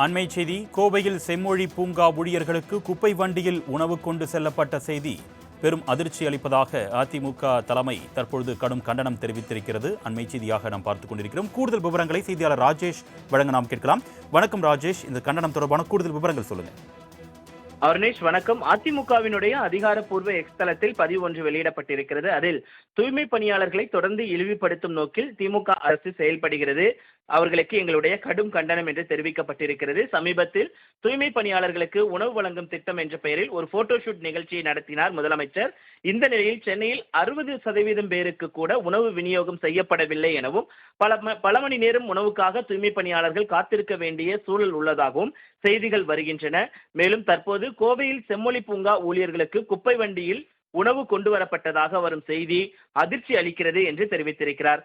அண்மை செய்தி கோவையில் செம்மொழி பூங்கா ஊழியர்களுக்கு குப்பை வண்டியில் உணவு கொண்டு செல்லப்பட்ட செய்தி. பெரும் அதிர்ச்சி அளிப்பதாக அதிமுக தலைமை தற்பொழுது கடும் கண்டனம் தெரிவித்திருக்கிறது. அண்மை செய்தியாக நாம் பார்த்துக் கொண்டிருக்கிறோம். கூடுதல் விவரங்களை செய்தியாளர் ராஜேஷ் வழங்க நாம் கேட்கலாம். வணக்கம் ராஜேஷ். இந்த கண்டனம் தொடர்பான கூடுதல் விவரங்கள் சொல்லுங்கள் அருணேஷ் வணக்கம். அதிமுகவினுடைய அதிகாரப்பூர்வ எக்ஸ் தளத்தில் பதிவு ஒன்று வெளியிடப்பட்டிருக்கிறது. அதில் தூய்மை பணியாளர்களை தொடர்ந்து இழிவுபடுத்தும் நோக்கில் திமுக அரசு செயல்படுகிறது. அவர்களுக்கு எங்களுடைய கடும் கண்டனம் என்று தெரிவிக்கப்பட்டிருக்கிறது. சமீபத்தில் தூய்மை பணியாளர்களுக்கு உணவு வழங்கும் திட்டம் என்ற பெயரில் ஒரு போட்டோஷூட் நிகழ்ச்சியை நடத்தினார் முதலமைச்சர். இந்த நிலையில் சென்னையில் அறுபது சதவீதம் பேருக்கு கூட உணவு விநியோகம் செய்யப்படவில்லை எனவும் பல ம- பல மணி நேரம் உணவுக்காக தூய்மை பணியாளர்கள் காத்திருக்க வேண்டிய சூழல் உள்ளதாகவும் செய்திகள் வருகின்றன. மேலும் தற்போது கோவையில் செம்மொழி பூங்கா ஊழியர்களுக்கு குப்பை வண்டியில் உணவு கொண்டு வரப்பட்டதாக வரும் செய்தி. அதிர்ச்சி அளிக்கிறது என்று தெரிவித்திருக்கிறார்.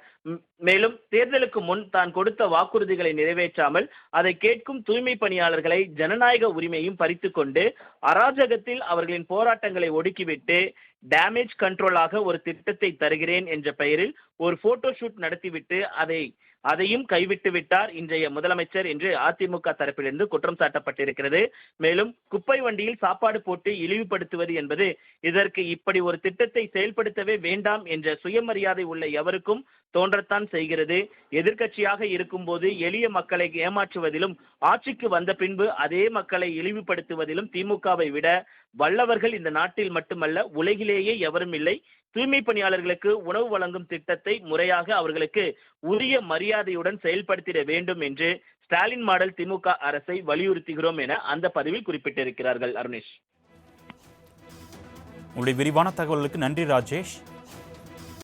மேலும் தேர்தலுக்கு முன் தான் கொடுத்த வாக்குறுதிகளை நிறைவேற்றாமல் அதை கேட்கும் தூய்மை பணியாளர்களை ஜனநாயக உரிமையும் பறித்து கொண்டு அராஜகத்தில் அவர்களின் போராட்டங்களை ஒடுக்கிவிட்டு டேமேஜ் கண்ட்ரோலாக ஒரு திட்டத்தை தருகிறேன் என்ற பெயரில் ஒரு போட்டோ ஷூட் நடத்திவிட்டு அதை அதையும் கைவிட்டு விட்டார் இன்றைய முதலமைச்சர் என்று அதிமுக தரப்பிலிருந்து குற்றம் சாட்டப்பட்டிருக்கிறது. மேலும் குப்பை வண்டியில் சாப்பாடு போட்டு இழிவுபடுத்துவது என்பது இதற்கு இப்படி ஒரு திட்டத்தை செயல்படுத்தவே வேண்டாம் என்ற சுயமரியாதை உள்ள எவருக்கும் தோன்றத்தான் செய்கிறது. எதிர்கட்சியாக இருக்கும்போது எளிய மக்களை ஏமாற்றுவதிலும் ஆட்சிக்கு வந்த பின்பு அதே மக்களை இழிவுபடுத்துவதிலும் திமுகவை விட வல்லவர்கள் இந்த நாட்டில் மட்டுமல்ல உலகிலேயே எவரும் இல்லை. தூய்மை பணியாளர்களுக்கு உணவு வழங்கும் திட்டத்தை முறையாக அவர்களுக்கு உரிய மரியாதையுடன் செயல்படுத்திட வேண்டும் என்று ஸ்டாலின் மாடல் திமுக அரசை வலியுறுத்துகிறோம் என அந்த பதிவில் குறிப்பிட்டிருக்கிறார்கள் அருணேஷ். உங்களுடைய விரிவான தகவலுக்கு நன்றி ராஜேஷ்.